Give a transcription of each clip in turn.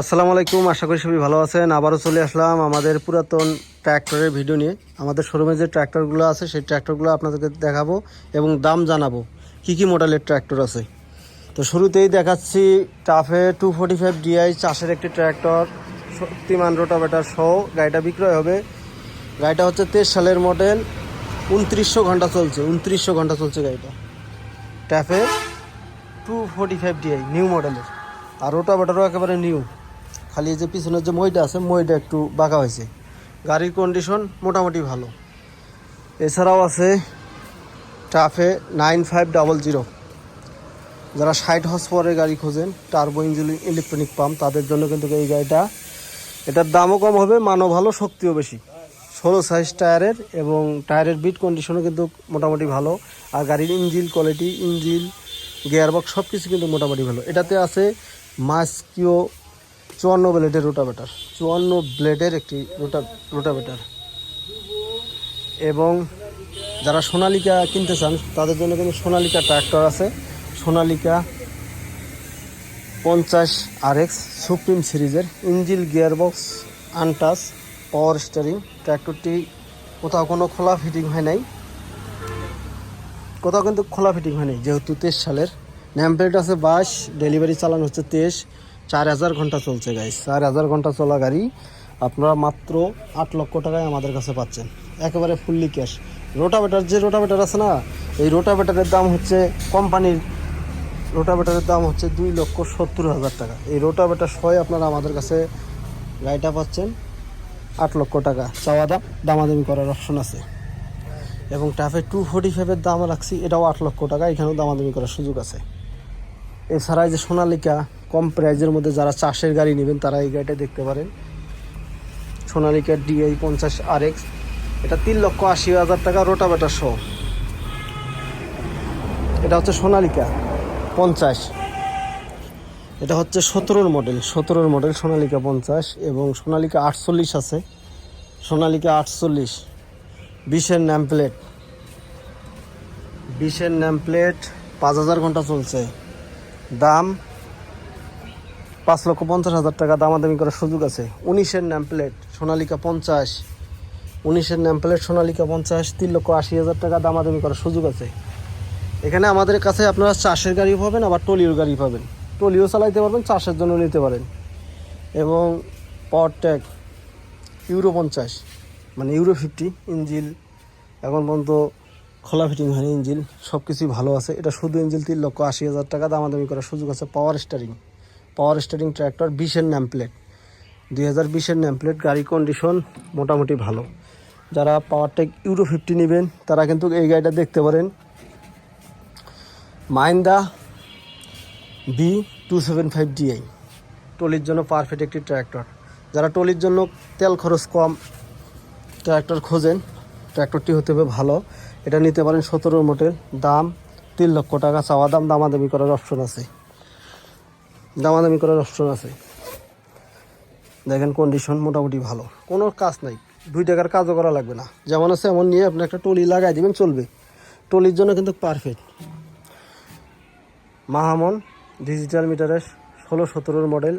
আসসালামু আলাইকুম, আশা করি সবাই ভালো আছেন। আবারও চলে আসলাম আমাদের পুরাতন ট্র্যাক্টরের ভিডিও নিয়ে। আমাদের শোরুমে যে ট্র্যাক্টরগুলো আছে, সেই ট্র্যাক্টরগুলো আপনাদেরকে দেখাবো এবং দাম জানাব। কি কি মডেলের ট্র্যাক্টর আছে? তো শুরুতেই দেখাচ্ছি TAFE two forty five DI চাষের একটি ট্র্যাক্টর। শক্তিমান রোটাভেটার সহ গাড়িটা বিক্রয় হবে। গাড়িটা হচ্ছে তেইশ সালের মডেল উনত্রিশশো ঘণ্টা চলছে, উনত্রিশশো ঘণ্টা চলছে গাড়িটা। TAFE two forty five DI new মডেলের আর রোটাভেটারও একেবারে নিউ খালি যে পিছনের যে মইটা আছে, মইটা একটু বাঁকা হয়েছে। গাড়ির কন্ডিশন মোটামুটি ভালো। এছাড়াও আছে TAFE nine five double zero. যারা ষাট হর্স পরে গাড়ি খোঁজেন টার্বো ইঞ্জিন ইলেকট্রনিক পাম্প তাদের জন্য কিন্তু এই গাড়িটা, এটার দামও কম হবে, মানও ভালো, শক্তিও বেশি। ষোলো সাইজ টায়ারের এবং টায়ারের বিট কন্ডিশনও কিন্তু মোটামুটি ভালো। আর গাড়ির ইঞ্জিল কোয়ালিটি ইঞ্জিল গিয়ারবক্স সব কিছু কিন্তু মোটামুটি ভালো। এটাতে আছে মাস্কিও চুয়ান্ন ব্লেডের রোটাভেটার, চুয়ান্ন ব্লেডের একটি রোটা, রোটাভেটার। এবং যারা সোনালিকা কিনতে চান, তাদের জন্য কিন্তু সোনালিকা ট্র্যাক্টর আছে। সোনালিকা পঞ্চাশ আর এক্স সুপ্রিম সিরিজের ইঞ্জিল গিয়ারবক্স আনটাস পাওয়ার স্টারিং ট্র্যাক্টরটি কোথাও কোনো খোলা ফিটিং হয় নাই। কোথাও কিন্তু খোলা ফিটিং হয়নি যেহেতু তেইশ সালের। নেম প্লেট আছে বাস ডেলিভারি চালানো হচ্ছে তেইশ। চার হাজার ঘণ্টা চলছে গাইস চার হাজার ঘণ্টা চলা গাড়ি আপনারা মাত্র আট লক্ষ টাকায় আমাদের কাছে পাচ্ছেন। একেবারে ফুললি ক্যাশ রোটাভেটার যে রোটাভেটার আছে না, এই রোটাভেটারের দাম হচ্ছে কোম্পানির রোটাভেটারের দাম হচ্ছে দুই লক্ষ সত্তর হাজার টাকা। এই রোটাভেটার সহ আপনারা আমাদের কাছে গাড়িটা পাচ্ছেন আট লক্ষ টাকা। চাওয়া দাম, দামাদামি করার অপশন আছে। এবং টাফে টু ফোর্টি ফাইভের দাম রাখছি, এটাও আট লক্ষ টাকা, এখানেও দামাদামি করার সুযোগ আছে। এছাড়া যে সোনালিকা প্রাইজের মধ্যে যারা চাষের গাড়ি নেবেন, তারা এই গাড়িটা দেখতে পারেন। সোনালিকা ডিআই পঞ্চাশ আর এক্স এটা তিন লক্ষ আশি হাজার টাকা রোটাভেটার সহ। এটা হচ্ছে সোনালিকা পঞ্চাশ। এটা হচ্ছে সতেরোর মডেল সতেরোর মডেল সোনালিকা পঞ্চাশ এবং সোনালিকা আটচল্লিশ আছে। সোনালিকা আটচল্লিশ, বিশের ন্যাম প্লেট বিশের ন্যাম প্লেট পাঁচ হাজার ঘণ্টা চলছে। দাম পাঁচ লক্ষ পঞ্চাশ হাজার টাকা দামাদামি করার সুযোগ আছে। উনিশের ন্যাম প্লেট সোনালিকা পঞ্চাশ। উনিশের ন্যাম প্লেট সোনালিকা পঞ্চাশ, তিন লক্ষ আশি হাজার টাকা দামাদামি করার সুযোগ আছে। এখানে আমাদের কাছে আপনারা চাষের গাড়ি পাবেন, আবার টলিওর গাড়ি পাবেন। টলিও চালাইতে পারবেন, চাষের জন্য নিতে পারেন। এবং পাওয়ার ট্যাগ ইউরো পঞ্চাশ মানে ইউরো ফিফটি ইঞ্জিল এখন পর্যন্ত খোলা ফিটিং হয়নি ইঞ্জিল সব কিছুই ভালো আছে। এটা শুধু ইঞ্জিল তিন লক্ষ আশি হাজার টাকা দামাদামি করার সুযোগ আছে power steering power steering tractor বিশের ন্যাম প্লেট দুই হাজার বিশের ন্যাম গাড়ি কন্ডিশন মোটামুটি ভালো। যারা পাওয়ার টেক ইউরো ফিফটি নেবেন, তারা কিন্তু এই গাড়িটা দেখতে পারেন। Mahindra B two seven five DI টলির জন্য পারফেক্ট একটি ট্র্যাক্টর। যারা টলির জন্য তেল খরচ কম ট্র্যাক্টর খোঁজেন, ট্র্যাক্টরটি হতে হবে ভালো। এটা নিতে পারেন সতেরো মডেল দাম তিন লক্ষ টাকা। চাওয়া দাম, দামাদামি করার অপশন আছে। দামাদামি করার অপশন আছে। দেখেন কন্ডিশন মোটামুটি ভালো। কোনো কাজ নাই। দুই টাকার কাজও করা লাগবে না। যেমন আছে এমন নিয়ে আপনি একটা টলি লাগাই দিবেন, চলবে। টলির জন্য কিন্তু পারফেক্ট মাহামন ডিজিটাল মিটারের ষোলো, সতেরোর মডেল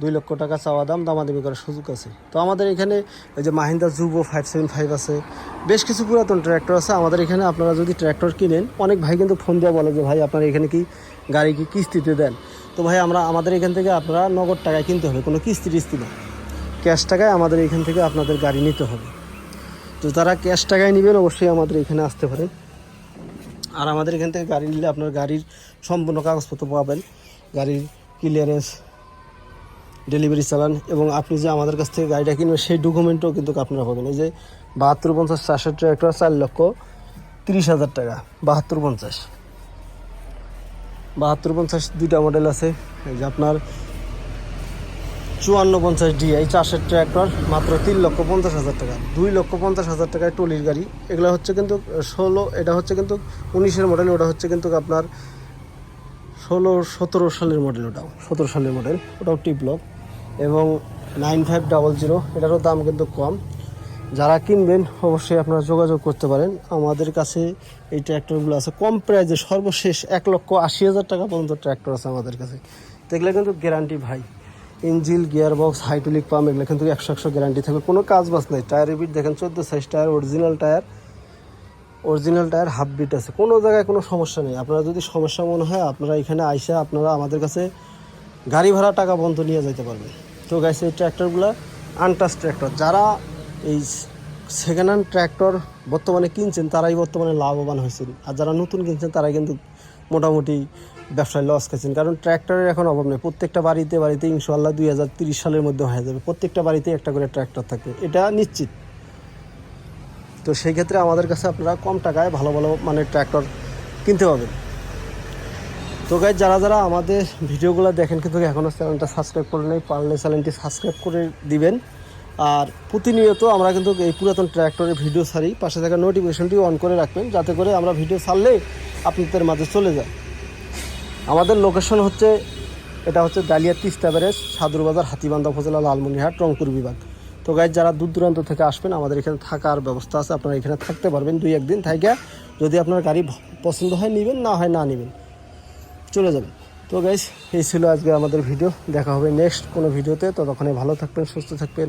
দুই লক্ষ টাকা চাওয়া দাম, দামাদামি করার সুযোগ আছে। তো আমাদের এখানে ওই যে মাহিন্দা জুবো ফাইভ সেভেন ফাইভ আছে। বেশ কিছু পুরাতন ট্র্যাক্টর আছে। আমাদের এখানে আপনারা যদি ট্র্যাক্টর কিনেন, অনেক ভাই কিন্তু ফোন দেওয়া বলে যে, ভাই, আপনারা এখানে কি গাড়ি কি কিস্তিতে দেন? তো ভাই, আমরা আমাদের এখান থেকে আপনারা নগদ টাকায় কিনতে হবে, কোনো কিস্তি টিস্তি না। ক্যাশ টাকায় আমাদের এখান থেকে আপনাদের গাড়ি নিতে হবে। তো তারা ক্যাশ টাকায় নেবেন, অবশ্যই আমাদের এখানে আসতে পারেন। আর আমাদের এখান থেকে গাড়ি নিলে আপনার গাড়ির সম্পূর্ণ কাগজপত্র পাবেন, গাড়ির ক্লিয়ারেন্স ডেলিভারি চালান এবং আপনি যে আমাদের কাছ থেকে গাড়িটা কিনবেন, সেই ডকুমেন্টও কিন্তু আপনারা পাবেন। এই যে বাহাত্তর পঞ্চাশ চারশো ট্রাক্টর চার লক্ষ, তিরিশ হাজার টাকা, বাহাত্তর পঞ্চাশ। বাহাত্তর পঞ্চাশ দুইটা মডেল আছে। এই যে আপনার চুয়ান্ন পঞ্চাশ ডি এই চারশের ট্র্যাক্টর মাত্র তিন লক্ষ পঞ্চাশ হাজার টাকা। দুই লক্ষ পঞ্চাশ হাজার টাকায় টলির গাড়ি। এগুলো হচ্ছে কিন্তু ষোলো, এটা হচ্ছে কিন্তু উনিশের মডেল ওটা হচ্ছে কিন্তু আপনার ষোলো, সতেরো সালের মডেল ওটাও, সতেরো সালের মডেল ওটাও টি ব্লক এবং নাইন ফাইভ ডাবল জিরো এটারও দাম কিন্তু কম। যারা কিনবেন অবশ্যই আপনারা যোগাযোগ করতে পারেন। আমাদের কাছে এই ট্র্যাক্টরগুলো আছে। কম প্রাইজে সর্বশেষ এক লক্ষ আশি হাজার টাকা পর্যন্ত ট্র্যাক্টর আছে আমাদের কাছে। দেখলে কিন্তু গ্যারান্টি ভাই। Engine gear box hydraulic pump এগুলো কিন্তু একশো একশো গ্যারান্টি থাকবে। কোনো কাজ বাস নেই। টায়ারের বিট দেখেন, চোদ্দ size tyre original tyre original tyre half bit আছে। কোনো জায়গায় কোনো সমস্যা নেই। আপনারা যদি সমস্যা মনে হয়, আপনারা এখানে আইসা আপনারা আমাদের কাছে গাড়ি ভাড়া টাকা বন্ধ নিয়ে যেতে পারবেন। তো গাইস এই ট্র্যাক্টরগুলো আনটাস ট্র্যাক্টর যারা এই সেকেন্ড হ্যান্ড ট্র্যাক্টর বর্তমানে কিনছেন, তারাই বর্তমানে লাভবান হয়েছেন। আর যারা নতুন কিনছেন, তারাই কিন্তু মোটামুটি ব্যবসায় লস খাচ্ছেন কারণ ট্র্যাক্টরের এখন অভাব নেই। প্রত্যেকটা বাড়িতে বাড়িতে ইনশাল্লাহ দুই হাজার তিরিশ সালের মধ্যে হয়ে যাবে। প্রত্যেকটা বাড়িতে একটা করে ট্র্যাক্টর থাকবে। এটা নিশ্চিত। তো সেই ক্ষেত্রে আমাদের কাছে আপনারা কম টাকায় ভালো ভালো মানে ট্র্যাক্টর কিনতে পাবেন তো গাই যারা যারা আমাদের ভিডিওগুলো দেখেন, কিন্তু এখনও চ্যানেলটা সাবস্ক্রাইব করে নেই, পারলে চ্যানেলটি সাবস্ক্রাইব করে দিবেন। আর প্রতিনিয়ত আমরা কিন্তু এই পুরাতন ট্র্যাক্টরের ভিডিও ছাড়ি। পাশে থাকা নোটিফিকেশনটি অন করে রাখবেন, যাতে করে আমরা ভিডিও ছাড়লেই আপনাদের মাঝে চলে যায়। আমাদের লোকেশন হচ্ছে, এটা হচ্ছে ডালিয়া তিস্তা ব্যারেজ সাদুরবাজার হাতিবান্ধা উপজেলা, লালমনিরহাট, রংপুর বিভাগ। তো গাইজ যারা দূর দূরান্ত থেকে আসবেন, আমাদের এখানে থাকার ব্যবস্থা আছে, আপনারা এখানে থাকতে পারবেন দুই, একদিন থাইকা যদি আপনার গাড়ি পছন্দ হয়, নেবেন, না হয়, না নেবেন। চলে যাবেন। তো গাইজ এই ছিল আজকে আমাদের ভিডিও দেখা হবে নেক্সট কোনো ভিডিওতে ততক্ষণে ভালো থাকবেন, সুস্থ থাকবেন।